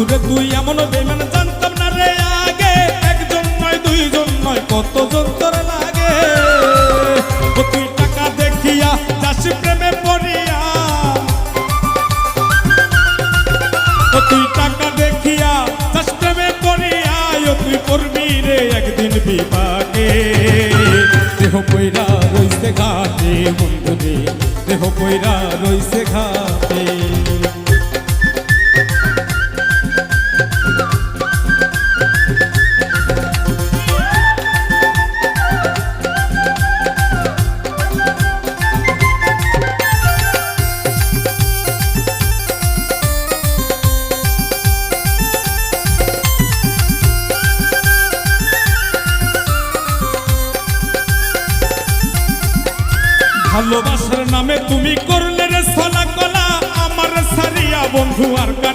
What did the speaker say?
বন্ধুরে তুই এমন বেমান জানতাম না রে আগে। একজন নয়, দুইজন নয়, কতজন তোর লাগে? তুই টাকা দেখিয়া যাস প্রেমে পড়িয়া। তুই টাকা দেখিয়া যাস প্রেমে পড়িয়া। তুই করবি রে একদিন বিপাকে। দেহ কইরা রইছে ঘাটে বন্ধুরে। দেহ কইরা রইছে ঘাটে। ভালোবাসার নামে তুমি করলে রে সলা কলা। আমার সারিয়া বন্ধু আর কারে